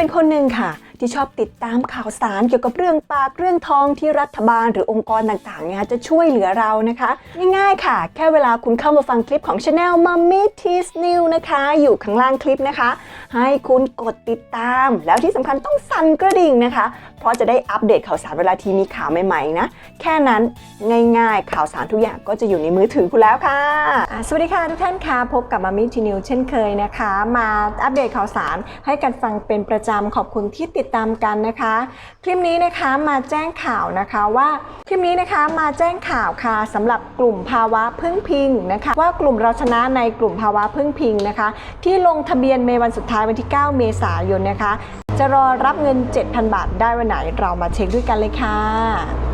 เป็นคนหนึ่งค่ะ ที่ชอบติดตามข่าวสารเกี่ยวกับเรื่องปากเรื่องทองที่รัฐบาลหรือองค์กรต่างๆเนี่ยจะช่วยเหลือเรานะคะ ง่ายๆค่ะ แค่เวลาคุณเข้ามาฟังคลิปของ Channel Mummy Teas New นะคะ อยู่ข้างล่างคลิปนะคะ ให้คุณกดติดตาม แล้วที่สำคัญต้องสั่นกระดิ่งนะคะ เพราะจะได้อัปเดตข่าวสารเวลาทีมีข่าวใหม่ๆนะ แค่นั้นง่ายๆ ข่าวสารทุกอย่างก็จะอยู่ในมือถือคุณแล้วค่ะอะ สวัสดีค่ะทุกท่านค่ะ พบกับมามิทีนิวเช่นเคยนะคะ มาอัปเดตข่าวสารให้กันฟังเป็นประจำขอบคุณที่ติดตามกันนะคะ คลิปนี้นะคะมาแจ้งข่าวนะคะว่าคลิปนี้นะคะมาแจ้งข่าวค่ะสำหรับกลุ่มภาวะพึ่งพิงนะคะ ว่ากลุ่มเราชนะในกลุ่มภาวะพึ่งพิงนะคะ ที่ลงทะเบียนในวันสุดท้ายวันที่ 9 เมษายนนะคะ จะรอรับเงิน 7,000 บาทได้วันไหนเรามาเช็คด้วยกันเลยค่ะ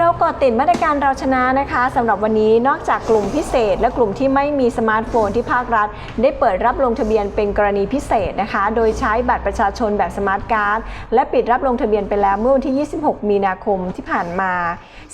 เรากดติดมาตรการเราชนะนะคะสำหรับวันนี้นอกจากกลุ่มพิเศษ และกลุ่มที่ไม่มีสมาร์ทโฟนที่ภาครัฐ ได้เปิดรับลงทะเบียนเป็นกรณีพิเศษนะคะ โดยใช้บัตรประชาชนแบบสมาร์ทการ์ดและปิดรับลงทะเบียนไปแล้วเมื่อวันที่ 26 มีนาคมที่ผ่านมา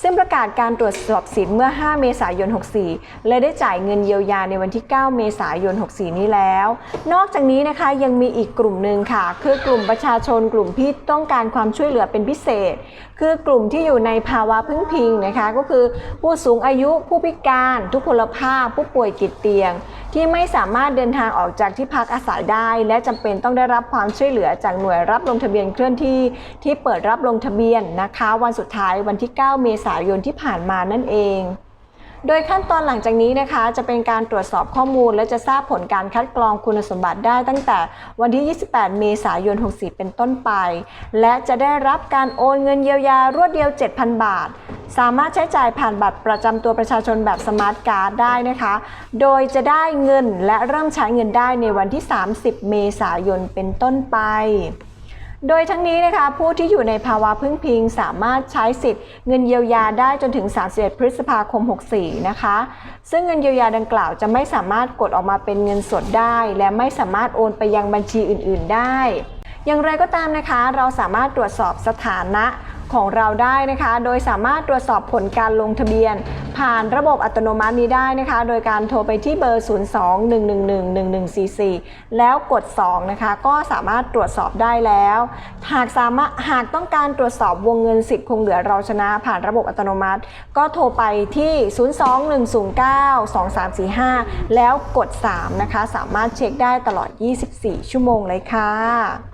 ซึ่งประกาศการตรวจสอบสิทธิ์เมื่อ 5 เมษายน 64และได้จ่ายเงินเยียวยาในวันที่ 9 เมษายน 64 นี้แล้ว นอกจากนี้นะคะยังมีอีกกลุ่มหนึ่งค่ะ คือกลุ่มประชาชนกลุ่มที่ต้องการความช่วยเหลือเป็นพิเศษ คือกลุ่มที่อยู่ในภาวะพงพิงนะคะก็คือผู้สูงอายุผู้พิการทุกพลภาพผู้ป่วยติดเตียง ที่ไม่สามารถเดินทางออกจากที่พักอาศัยได้ และจำเป็นต้องได้รับความช่วยเหลือจากหน่วยรับลงทะเบียนเคลื่อนที่ที่เปิดรับลงทะเบียนนะคะ วันสุดท้ายวันที่ 9 เมษายนที่ผ่านมานั่นเอง โดยขั้นตอนหลังจากนี้นะคะ จะเป็นการตรวจสอบข้อมูล และจะทราบผลการคัดกรองคุณสมบัติได้ตั้งแต่วันที่ 28 เมษายน 64 เป็นต้นไป และจะได้รับการโอนเงินเยียวยารวดเดียว 7,000 บาท สามารถใช้จ่ายผ่านบัตรประจำตัวประชาชนแบบสมาร์ทการ์ดได้นะคะ โดยจะได้เงินและเริ่มใช้เงินได้ในวันที่ 30 เมษายนเป็นต้นไป โดยทั้งนี้นะคะผู้ที่อยู่ในภาวะพึ่งพิงสามารถใช้สิทธิ์เงินเยียวยาได้จนถึง 31 พฤษภาคม 64 นะคะ ซึ่งเงินเยียวยาดังกล่าวจะไม่สามารถกดออกมาเป็นเงินสดได้ และไม่สามารถโอนไปยังบัญชีอื่น ๆ ได้ อย่างไรก็ตามนะคะ เราสามารถตรวจสอบสถานะของเราได้นะคะ โดยสามารถตรวจสอบผลการลงทะเบียน ผ่านระบบอัตโนมัตินี้ได้นะคะ โดยการโทรไปที่เบอร์ 02-111-1144 แล้วกด 2 นะคะ ก็สามารถตรวจสอบได้แล้ว หากสามารถหากต้องการตรวจสอบวงเงินสิทธิ์คงเหลือเราชนะผ่านระบบอัตโนมัติ ก็โทรไปที่ 02-109-2345 แล้วกด 3 นะคะ สามารถเช็คได้ตลอด 24 ชั่วโมงเลยค่ะ